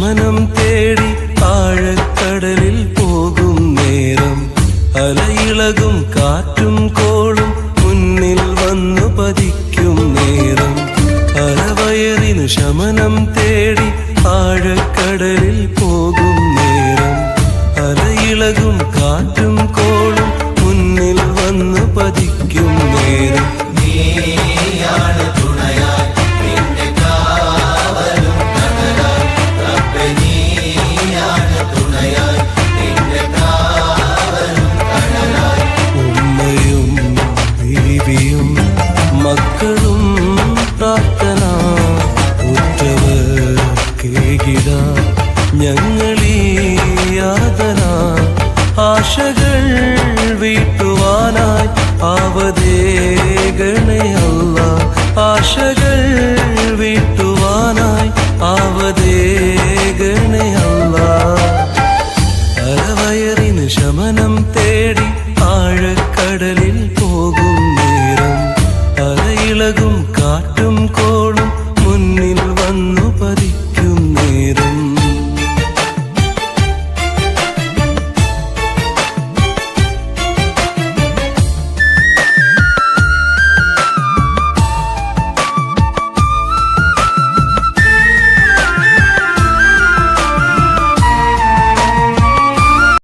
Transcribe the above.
ശമനം തേടി ആഴക്കടലിൽ പോകും നേരം. അലയിളകും കാറ്റും കോളും മുന്നിൽ വന്നു പതിക്കും നേരം. അലവയറിനു ശമനം തേടി ആഴക്കടലിൽ പോകും നേരം. അലയിളകും കാറ്റും കോളും മുന്നിൽ വന്നു പതിക്കും കേകിട ഞങ്ങളീ യാതന ആശകൾ വീട്ടുവാനായി ആവതേഗണയല്ല ആശകൾ വീട്ടുവാനായി ആവതേഗണയല്ല അരവയറിന് ശമനം തേടി